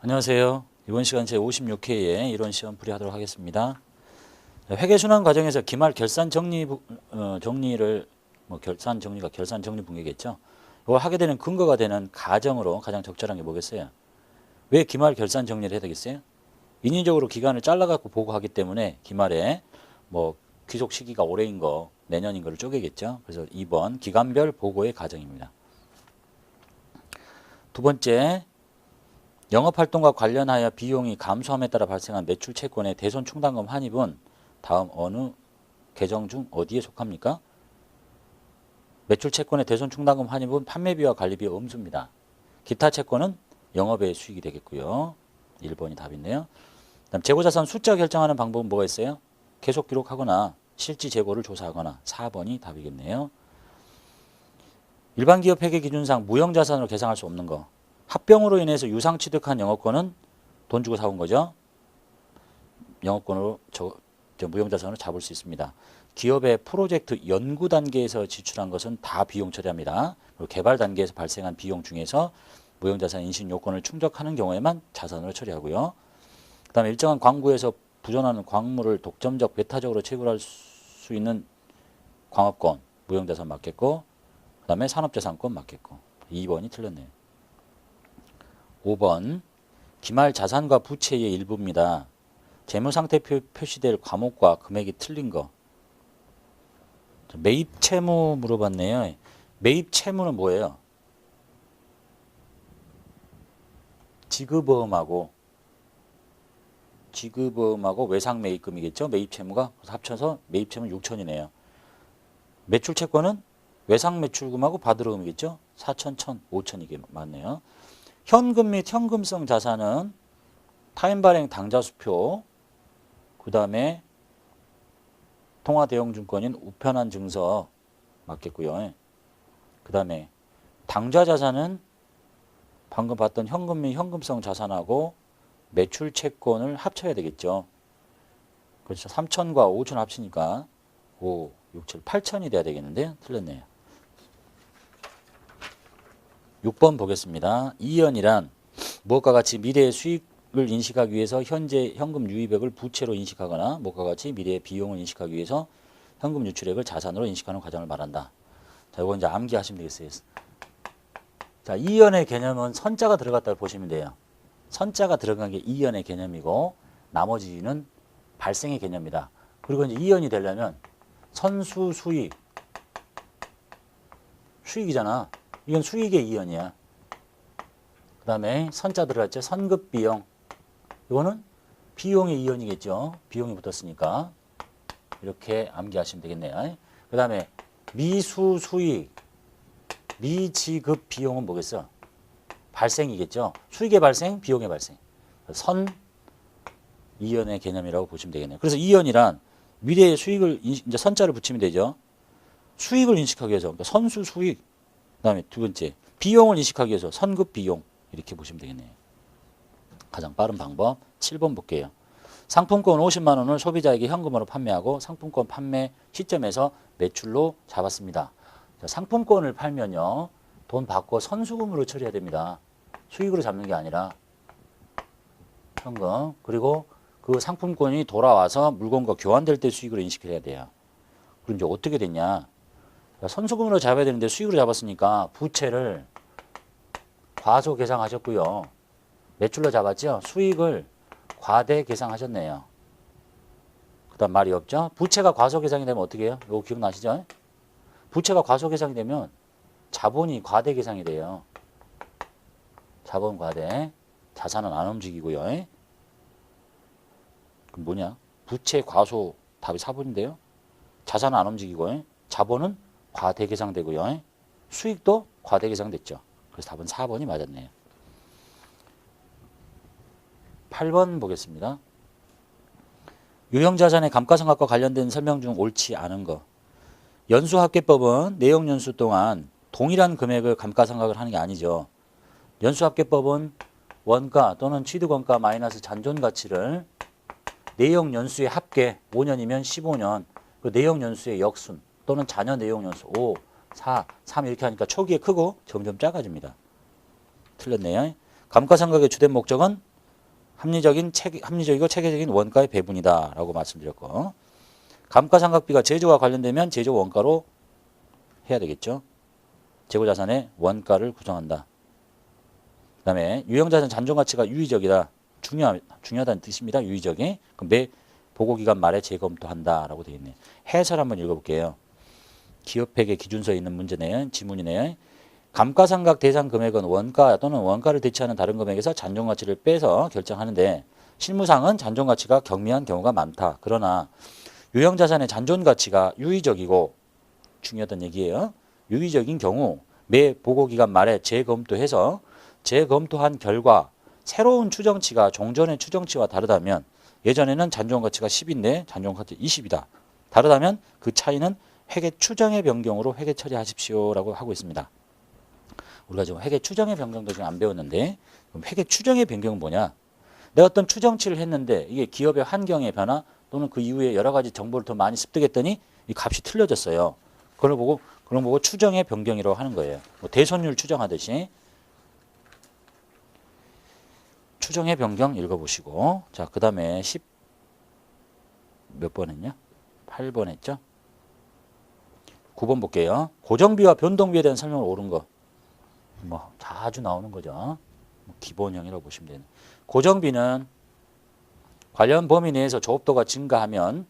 안녕하세요. 이번 시간 제 56회에 이론 시험 풀이하도록 하겠습니다. 회계 순환 과정에서 기말 결산 정리 부- 어, 정리를 뭐 결산 정리가 결산 정리 분계겠죠. 이걸 하게 되는 근거가 되는 가정으로 가장 적절한 게 뭐겠어요? 왜 기말 결산 정리를 해야 되겠어요? 인위적으로 기간을 잘라 갖고 보고하기 때문에 기말에 뭐 귀속 시기가 올해인 거, 내년인 거를 쪼개겠죠. 그래서 2번 기간별 보고의 가정입니다. 두 번째 영업활동과 관련하여 비용이 감소함에 따라 발생한 매출 채권의 대손 충당금 환입은 다음 어느 계정 중 어디에 속합니까? 매출 채권의 대손 충당금 환입은 판매비와 관리비 음수입니다. 기타 채권은 영업외 수익이 되겠고요. 1번이 답인데요. 그다음 재고자산 숫자 결정하는 방법은 뭐가 있어요? 계속 기록하거나 실지 재고를 조사하거나 4번이 답이겠네요. 일반 기업 회계 기준상 무형자산으로 계상할 수 없는 거. 합병으로 인해서 유상 취득한 영업권은 돈 주고 사온 거죠. 영업권으로 저, 저 무형자산으로 잡을 수 있습니다. 기업의 프로젝트 연구 단계에서 지출한 것은 다 비용 처리합니다. 그리고 개발 단계에서 발생한 비용 중에서 무형자산 인식 요건을 충족하는 경우에만 자산으로 처리하고요. 그 다음에 일정한 광구에서 부존하는 광물을 독점적 배타적으로 채굴할 수 있는 광업권 무형자산 맞겠고 그 다음에 산업자산권 맞겠고 2번이 틀렸네요. 5번 기말 자산과 부채의 일부입니다. 재무상태 표 표시될 과목과 금액이 틀린 거. 자, 매입 채무 물어봤네요. 매입 채무는 뭐예요? 지급보험하고 지급보험하고 외상 매입금이겠죠. 매입 채무가 합쳐서 매입 채무 6천이네요. 매출 채권은 외상 매출금하고 받으러금이겠죠. 4천, 1천, 5천 이게 맞네요. 현금 및 현금성 자산은 타임 발행 당좌 수표, 그 다음에 통화 대용 증권인 우편한 증서 맞겠고요. 그 다음에 당좌 자산은 방금 봤던 현금 및 현금성 자산하고 매출 채권을 합쳐야 되겠죠. 그렇죠. 3천과 5천 합치니까 5, 6, 7, 8천이 돼야 되겠는데 틀렸네요. 6번 보겠습니다. 이연이란 무엇과 같이 미래의 수익 을 인식하기 위해서 현재 현금 유입액을 부채로 인식하거나 무엇과 같이 미래의 비용을 인식하기 위해서 현금 유출액을 자산으로 인식하는 과정을 말한다. 자, 이거 이제 암기하시면 되겠어요. 자, 이연의 개념은 선자가 들어갔다고 보시면 돼요. 선자가 들어간 게 이연의 개념이고 나머지는 발생의 개념이다. 그리고 이제 이연이 되려면 선수 수익 수익이잖아. 이건 수익의 이연이야. 그 다음에 선자 들어갔죠. 선급 비용. 이거는 비용의 이연이겠죠. 비용이 붙었으니까. 이렇게 암기하시면 되겠네요. 그 다음에 미수 수익, 미지급 비용은 뭐겠어? 발생이겠죠. 수익의 발생, 비용의 발생. 선 이연의 개념이라고 보시면 되겠네요. 그래서 이연이란 미래의 수익을 인식- 이제 선자를 붙이면 되죠. 수익을 인식하기 위해서 그러니까 선수 수익, 그 다음에 두 번째 비용을 인식하기 위해서 선급 비용 이렇게 보시면 되겠네요. 가장 빠른 방법 7번 볼게요. 상품권 50만 원을 소비자에게 현금으로 판매하고 상품권 판매 시점에서 매출로 잡았습니다. 자, 상품권을 팔면요. 돈 받고 선수금으로 처리해야 됩니다. 수익으로 잡는 게 아니라 현금 그리고 그 상품권이 돌아와서 물건과 교환될 때 수익으로 인식을 해야 돼요. 그럼 이제 어떻게 됐냐? 선수금으로 잡아야 되는데 수익으로 잡았으니까 부채를 과소 계상하셨고요. 매출로 잡았죠? 수익을 과대 계상하셨네요. 그 다음 말이 없죠? 부채가 과소 계상이 되면 어떻게 해요? 이거 기억나시죠? 부채가 과소 계상이 되면 자본이 과대 계상이 돼요. 자본 과대. 자산은 안 움직이고요. 그럼 뭐냐? 부채 과소 답이 4번인데요. 자산은 안 움직이고 자본은 과대 계상되고요. 수익도 과대 계상됐죠. 그래서 답은 4번이 맞았네요. 8번 보겠습니다. 유형자산의 감가상각과 관련된 설명 중 옳지 않은 거. 연수합계법은 내용 연수 동안 동일한 금액을 감가상각을 하는 게 아니죠. 연수합계법은 원가 또는 취득원가 마이너스 잔존 가치를 내용 연수의 합계 5년이면 15년 그 내용 연수의 역순 또는 잔여 내용 연수 5, 4, 3 이렇게 하니까 초기에 크고 점점 작아집니다. 틀렸네요. 감가상각의 주된 목적은 합리적인 체, 합리적이고 체계적인 원가의 배분이다라고 말씀드렸고 감가상각비가 제조와 관련되면 제조 원가로 해야 되겠죠. 재고자산의 원가를 구성한다. 그 다음에 유형자산 잔존가치가 유의적이다. 중요 중요하다는 뜻입니다. 유의적이 그럼 매 보고기간 말에 재검토한다라고 되어 있네. 해설 한번 읽어볼게요. 기업회계 기준서에 있는 문제네요. 지문이네요. 감가상각 대상 금액은 원가 또는 원가를 대체하는 다른 금액에서 잔존 가치를 빼서 결정하는데 실무상은 잔존 가치가 경미한 경우가 많다. 그러나 유형 자산의 잔존 가치가 유의적이고 중요하다는 얘기예요. 유의적인 경우 매 보고기간 말에 재검토해서 재검토한 결과 새로운 추정치가 종전의 추정치와 다르다면 예전에는 잔존 가치가 10인데 잔존 가치 20이다. 다르다면 그 차이는 회계 추정의 변경으로 회계 처리하십시오라고 하고 있습니다. 우리가 지금 회계 추정의 변경도 지금 안 배웠는데 그럼 회계 추정의 변경은 뭐냐? 내가 어떤 추정치를 했는데 이게 기업의 환경의 변화 또는 그 이후에 여러 가지 정보를 더 많이 습득했더니 이 값이 틀려졌어요. 그걸 보고 그런 거 보고 추정의 변경이라고 하는 거예요. 뭐 대손율 추정하듯이 추정의 변경 읽어보시고 자 그 다음에 10 몇 번 했냐? 8번 했죠? 9번 볼게요. 고정비와 변동비에 대한 설명을 옳은 거. 뭐 자주 나오는 거죠. 뭐 기본형이라고 보시면 되는. 고정비는 관련 범위 내에서 조업도가 증가하면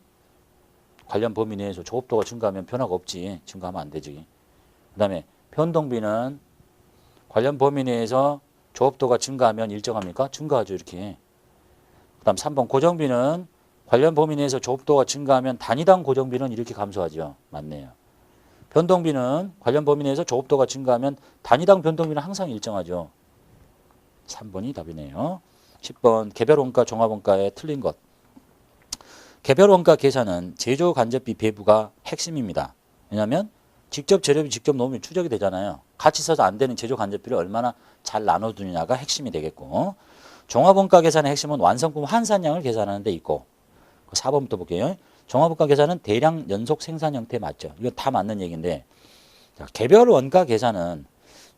관련 범위 내에서 조업도가 증가하면 변화가 없지. 증가하면 안 되지. 그 다음에 변동비는 관련 범위 내에서 조업도가 증가하면 일정합니까? 증가하죠, 이렇게. 그 다음 3번 고정비는 관련 범위 내에서 조업도가 증가하면 단위당 고정비는 이렇게 감소하죠. 맞네요. 변동비는 관련 범위 내에서 조업도가 증가하면 단위당 변동비는 항상 일정하죠. 3번이 답이네요. 10번 개별 원가 종합 원가에 틀린 것. 개별 원가 계산은 제조 간접비 배부가 핵심입니다. 왜냐하면 직접 재료비 직접 넣으면 추적이 되잖아요. 같이 써서 안 되는 제조 간접비를 얼마나 잘 나눠두느냐가 핵심이 되겠고 종합 원가 계산의 핵심은 완성품 환산량을 계산하는 데 있고 4번부터 볼게요. 종합원가 계산은 대량 연속 생산 형태 맞죠? 이거 다 맞는 얘기인데 자, 개별 원가 계산은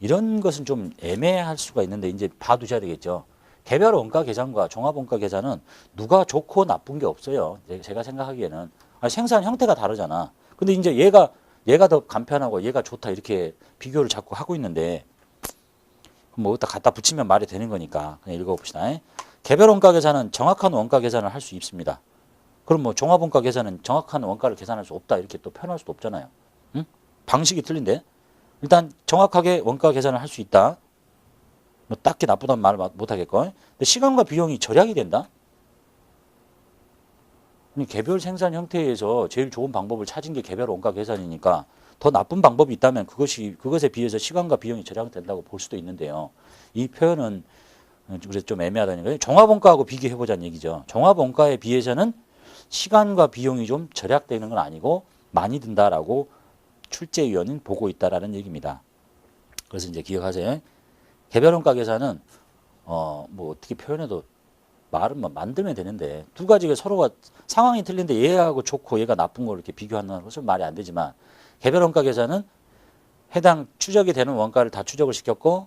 이런 것은 좀 애매할 수가 있는데 이제 봐두셔야 되겠죠. 개별 원가 계산과 종합 원가 계산은 누가 좋고 나쁜 게 없어요. 제가 생각하기에는 아니, 생산 형태가 다르잖아. 근데 이제 얘가 얘가 더 간편하고 얘가 좋다 이렇게 비교를 자꾸 하고 있는데 뭐 어디다 갖다 붙이면 말이 되는 거니까 그냥 읽어봅시다. 개별 원가 계산은 정확한 원가 계산을 할 수 있습니다. 그럼 뭐 종합원가 계산은 정확한 원가를 계산할 수 없다 이렇게 또 표현할 수도 없잖아요. 응? 방식이 틀린데 일단 정확하게 원가 계산을 할 수 있다. 뭐 딱히 나쁘다는 말을 못 하겠고. 근데 시간과 비용이 절약이 된다. 개별 생산 형태에서 제일 좋은 방법을 찾은 게 개별 원가 계산이니까 더 나쁜 방법이 있다면 그것이 그것에 비해서 시간과 비용이 절약된다고 볼 수도 있는데요. 이 표현은 우리 좀 애매하다는 거예요. 종합원가하고 비교해 보자는 얘기죠. 종합원가에 비해서는 시간과 비용이 좀 절약되는 건 아니고 많이 든다라고 출제위원은 보고 있다라는 얘기입니다. 그래서 이제 기억하세요. 개별원가 계산은 어 뭐 어떻게 표현해도 말은 뭐 만들면 되는데 두 가지가 서로가 상황이 틀린데 얘하고 좋고 얘가 나쁜 걸 이렇게 비교하는 것은 말이 안 되지만 개별원가 계산은 해당 추적이 되는 원가를 다 추적을 시켰고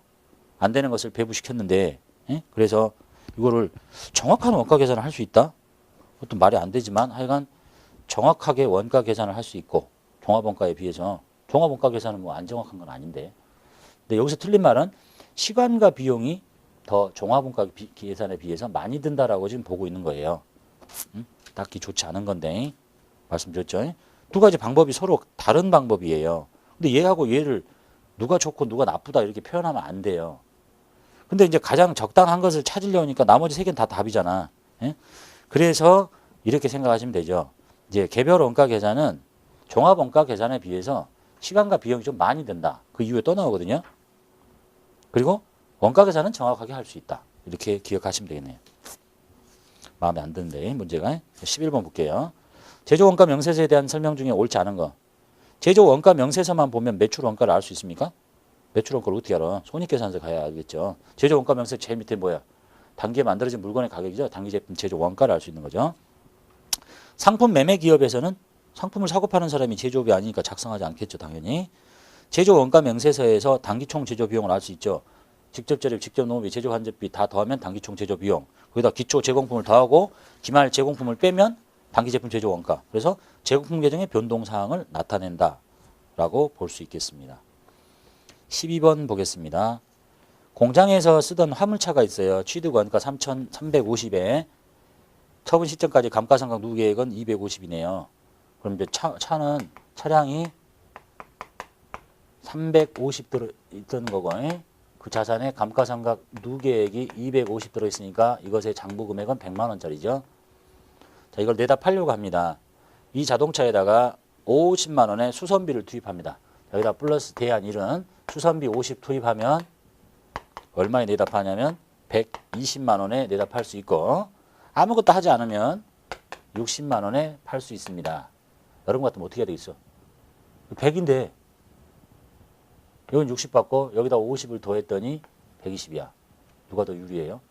안 되는 것을 배부시켰는데 예? 그래서 이거를 정확한 원가 계산을 할 수 있다? 그것도 말이 안 되지만 하여간 정확하게 원가 계산을 할 수 있고 종합원가에 비해서 종합원가 계산은 뭐 안 정확한 건 아닌데 근데 여기서 틀린 말은 시간과 비용이 더 종합원가 비, 계산에 비해서 많이 든다라고 지금 보고 있는 거예요. 음? 딱히 좋지 않은 건데 말씀드렸죠. 두 가지 방법이 서로 다른 방법이에요. 근데 얘하고 얘를 누가 좋고 누가 나쁘다 이렇게 표현하면 안 돼요. 근데 이제 가장 적당한 것을 찾으려니까 나머지 세 개는 다 답이잖아. 예? 그래서 이렇게 생각하시면 되죠. 이제 개별 원가 계산은 종합 원가 계산에 비해서 시간과 비용이 좀 많이 든다. 그 이후에 또 나오거든요. 그리고 원가 계산은 정확하게 할 수 있다. 이렇게 기억하시면 되겠네요. 마음에 안 드는데 문제가 11번 볼게요. 제조 원가 명세서에 대한 설명 중에 옳지 않은 거. 제조 원가 명세서만 보면 매출 원가를 알 수 있습니까? 매출 원가를 어떻게 알아? 손익계산서 가야 알겠죠. 제조 원가 명세 제일 밑에 뭐야? 단기에 만들어진 물건의 가격이죠. 단기 제품 제조 원가를 알 수 있는 거죠. 상품 매매 기업에서는 상품을 사고 파는 사람이 제조업이 아니니까 작성하지 않겠죠, 당연히. 제조 원가 명세서에서 단기 총 제조 비용을 알 수 있죠. 직접 재료, 직접 농업비, 제조 간접비 다 더하면 단기 총 제조 비용. 거기다 기초 제공품을 더하고 기말 제공품을 빼면 단기 제품 제조 원가. 그래서 제공품 계정의 변동 사항을 나타낸다라고 볼 수 있겠습니다. 12번 보겠습니다. 공장에서 쓰던 화물차가 있어요. 취득 원가 3,350에 처분 시점까지 감가상각 누계액은 250이네요. 그럼 이제 차, 차는 차량이 350 들어 있던 거고 그 자산의 감가상각 누계액이 250 들어 있으니까 이것의 장부 금액은 100만 원짜리죠. 자, 이걸 내다 팔려고 합니다. 이 자동차에다가 50만 원의 수선비를 투입합니다. 여기다 플러스 대안 1은 수선비 50 투입하면 얼마에 내다 파냐면 120만 원에 팔수 있고 아무것도 하지 않으면 60만 원에 팔 수 있습니다. 여러분 같으면 어떻게 해야 되겠어? 100인데 여긴 60 받고 여기다 50을 더했더니 120이야. 누가 더 유리해요?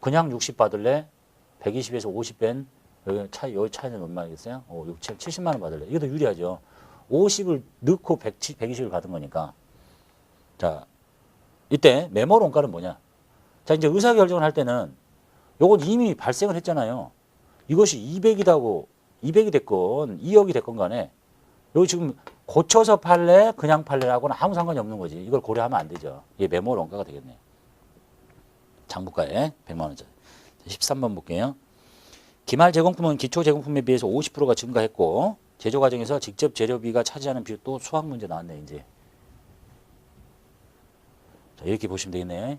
그냥 60 받을래? 120에서 50 뺀 여기 차 여기 차이는 얼마겠어요? 어, 6, 7, 70만 원 받을래? 이게 더 유리하죠. 50을 넣고 100, 120을 받은 거니까. 자, 이때 메모 원가는 뭐냐? 자, 이제 의사 결정을 할 때는 요건 이미 발생을 했잖아요. 이것이 200이다고 200이 됐건 2억이 됐건 간에 여기 지금 고쳐서 팔래 그냥 팔래라고는 아무 상관이 없는 거지. 이걸 고려하면 안 되죠. 이게 메모 원가가 되겠네. 장부가에 100만 원짜리. 13번 볼게요. 기말 제공품은 기초 제공품에 비해서 50%가 증가했고 제조 과정에서 직접 재료비가 차지하는 비율 또 수학 문제 나왔네 이제. 자, 이렇게 보시면 되겠네.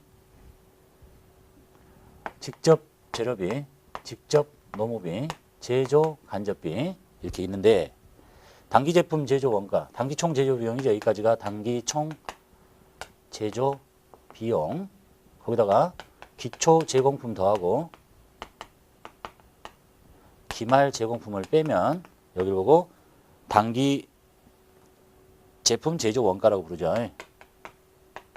직접 재료비, 직접 농업비, 제조 간접비 이렇게 있는데 단기 제품 제조 원가, 단기 총 제조 비용이죠. 여기까지가 단기 총 제조 비용. 거기다가 기초 제공품 더하고 기말 제공품을 빼면 여기를 보고 단기 제품 제조 원가라고 부르죠.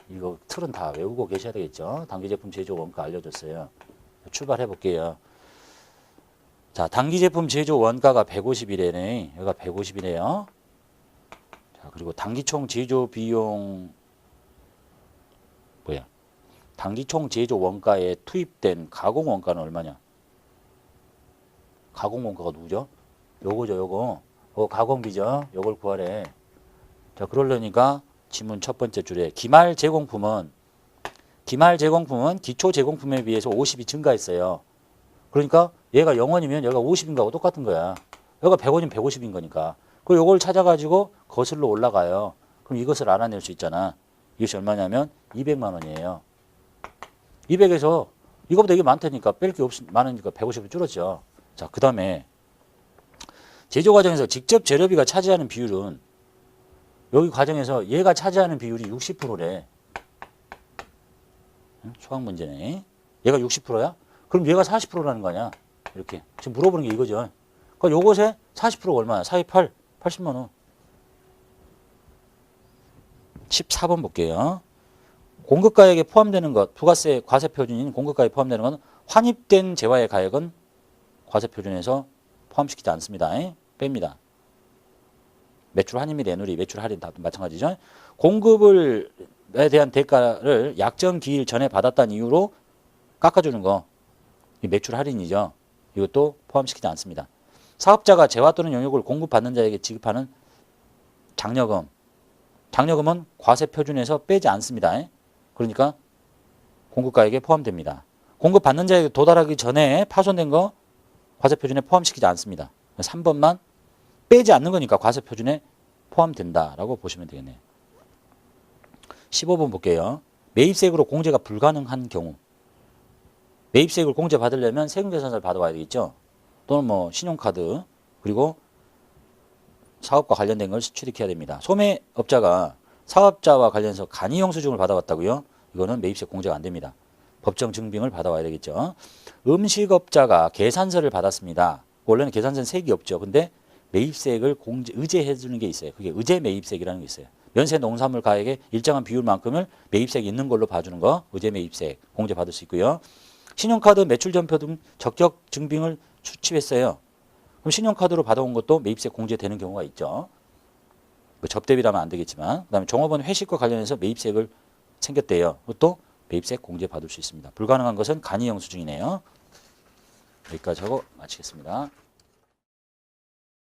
이거 틀은 다 외우고 계셔야 되겠죠. 단기 제품 제조 원가 알려줬어요. 출발해 볼게요. 자, 단기 제품 제조 원가가 150이래네. 여기가 150이네요. 자, 그리고 단기총 제조 비용 뭐야? 단기총 제조 원가에 투입된 가공 원가는 얼마냐? 가공 원가가 누구죠? 요거죠, 요거. 어, 가공비죠. 요걸 구하래. 자, 그러려니까 지문 첫 번째 줄에 기말 제공품은 기말 제공품은 기초 제공품에 비해서 50이 증가했어요. 그러니까 얘가 0원이면 얘가 50인 거하고 똑같은 거야. 얘가 100원이면 150인 거니까. 그리고 요걸 찾아가지고 거슬러 올라가요. 그럼 이것을 알아낼 수 있잖아. 이것이 얼마냐면 200만 원이에요. 200에서 이거보다 이게 많다니까 뺄 게 없, 많으니까 150을 줄었죠. 자, 그 다음에 제조 과정에서 직접 재료비가 차지하는 비율은 여기 과정에서 얘가 차지하는 비율이 60%래. 수학 문제네. 얘가 60%야? 그럼 얘가 40%라는 거 아니야? 이렇게. 지금 물어보는 게 이거죠. 그러니까 요것에 40%가 얼마야? 428, 80만 원. 14번 볼게요. 공급가액에 포함되는 것, 부가세 과세 표준인 공급가액에 포함되는 건 환입된 재화의 가액은 과세 표준에서 포함시키지 않습니다. 뺍니다. 매출 환입 및 내누리, 매출 할인 다 마찬가지죠. 공급을 에 대한 대가를 약정 기일 전에 받았다는 이유로 깎아주는 거, 이 매출 할인이죠. 이것도 포함시키지 않습니다. 사업자가 재화 또는 용역을 공급받는 자에게 지급하는 장려금, 장려금은 과세 표준에서 빼지 않습니다. 그러니까 공급가액에 포함됩니다. 공급받는 자에게 도달하기 전에 파손된 거 과세 표준에 포함시키지 않습니다. 3번만 빼지 않는 거니까 과세 표준에 포함된다라고 보시면 되겠네요. 15번 볼게요. 매입세액으로 공제가 불가능한 경우 매입세액을 공제 받으려면 세금계산서를 받아와야 되겠죠. 또는 뭐 신용카드 그리고 사업과 관련된 걸 취득해야 됩니다. 소매업자가 사업자와 관련해서 간이 영수증을 받아왔다고요? 이거는 매입세 공제가 안 됩니다. 법정 증빙을 받아와야 되겠죠. 음식업자가 계산서를 받았습니다. 원래는 계산서는 세액이 없죠. 근데 매입세액을 공제, 의제해 주는 게 있어요. 그게 의제 매입세액이라는 게 있어요. 연세 농산물 가액의 일정한 비율만큼을 매입세액 있는 걸로 봐주는 거 의제 매입세액 공제 받을 수 있고요. 신용카드 매출 전표 등 적격 증빙을 수취했어요. 그럼 신용카드로 받아온 것도 매입세 공제되는 경우가 있죠. 뭐 접대비라면 안 되겠지만 그다음에 종업원 회식과 관련해서 매입세액을 챙겼대요. 그것도 매입세 공제 받을 수 있습니다. 불가능한 것은 간이 영수증이네요. 여기까지 하고 마치겠습니다.